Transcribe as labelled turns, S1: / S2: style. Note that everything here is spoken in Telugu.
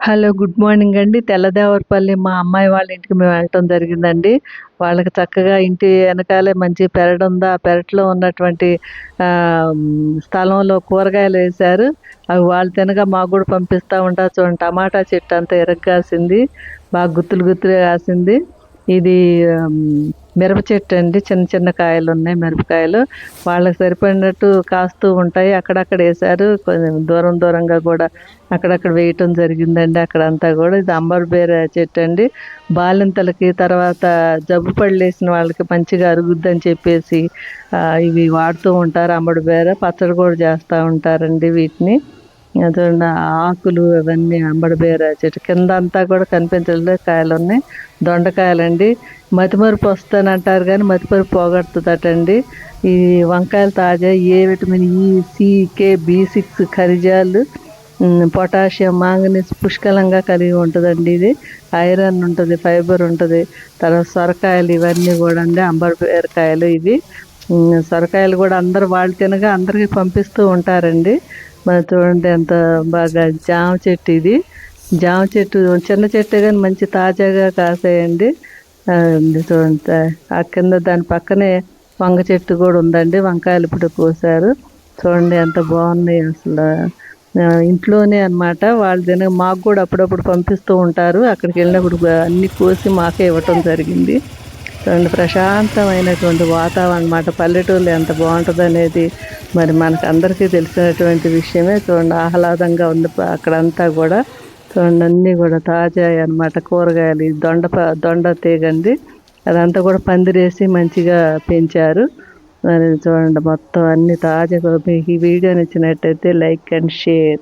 S1: హలో గుడ్ మార్నింగ్ అండి. తెల్లదేవరపల్లి మా అమ్మాయి వాళ్ళ ఇంటికి మేము వెళ్ళటం జరిగిందండి. వాళ్ళకి చక్కగా ఇంటి వెనకాలే మంచి పెరడు ఉంది? ఆ పెరట్లో ఉన్నటువంటి స్థలంలో కూరగాయలు వేశారు. అవి వాళ్ళు తినగా మాకు కూడా పంపిస్తూ ఉంటారు చూడండి. టమాటా చెట్టు అంతా ఎరగాసింది బాగా గుత్తులు గుత్తులు కాసింది. ఇది మిరప చెట్టు అండి. చిన్న చిన్న కాయలు ఉన్నాయి మిరపకాయలు. వాళ్ళకి సరిపడినట్టు కాస్తూ ఉంటాయి. అక్కడక్కడ వేశారు. కొంచెం దూరం దూరంగా కూడా అక్కడక్కడ వేయటం జరిగిందండి. అక్కడంతా కూడా ఇది అంబర్ బేర చెట్టు అండి. బాలింతలకి తర్వాత జబ్బు పళ్ళేసిన వాళ్ళకి మంచిగా అరుగుద్దని చెప్పేసి ఇవి వాడుతూ ఉంటారు అంబడి బేర పచ్చడి కూడా చేస్తూ ఉంటారండి వీటిని. చూడండి ఆకులు అవన్నీ అంబడిబేర చెట్టు. కింద అంతా కూడా కనిపించలేదు కాయలు ఉన్నాయి దొండకాయలండి. మతిమరుపు వస్తాను అంటారు కానీ మతిమరుపు పోగొడుతుందటండి. ఈ వంకాయలు తాజా A vitamin E C K B six ఖనిజాలు పొటాషియం మాంగనీస్ పుష్కలంగా కలిగి ఉంటుందండి ఇది. ఐరన్ ఉంటుంది ఫైబర్ ఉంటుంది. తర్వాత సొరకాయలు ఇవన్నీ కూడా అండి అంబర్ ఇవి. సొరకాయలు కూడా అందరు వాళ్ళు తినగా అందరికీ పంపిస్తూ ఉంటారండి. మరి చూడండి ఎంత బాగా జామ చెట్టు ఇది. జామ చెట్టు చిన్న చెట్టు కానీ మంచి తాజాగా కాసాయండి. చూడండి ఆ కింద దాని పక్కనే వంగ చెట్టు కూడా ఉందండి. వంకాయలు ఇప్పుడు కోసారు. చూడండి ఎంత బాగున్నాయి అసలు. ఇంట్లోనే అన్నమాట. వాళ్ళు తిన మాకు కూడా అప్పుడప్పుడు పంపిస్తూ ఉంటారు. అక్కడికి వెళ్ళినప్పుడు అన్నీ కోసి మాకే ఇవ్వటం జరిగింది. రెండు ప్రశాంతమైనటువంటి వాతావరణం అన్నమాట. పల్లెటూరులో ఎంత బాగుంటుంది అనేది మరి మనకు అందరికీ తెలిసినటువంటి విషయమే. చూడండి ఆహ్లాదంగా ఉంది అక్కడంతా కూడా. చూడండి అన్నీ కూడా తాజా అన్నమాట. కూరగాయలు దొండ ప- దొండ తీగండి. అదంతా కూడా పందిరేసి మంచిగా పెంచారు. మరి చూడండి మొత్తం అన్ని తాజాగా మీకు ఈ వీడియో నచ్చినట్టయితే లైక్ అండ్ షేర్.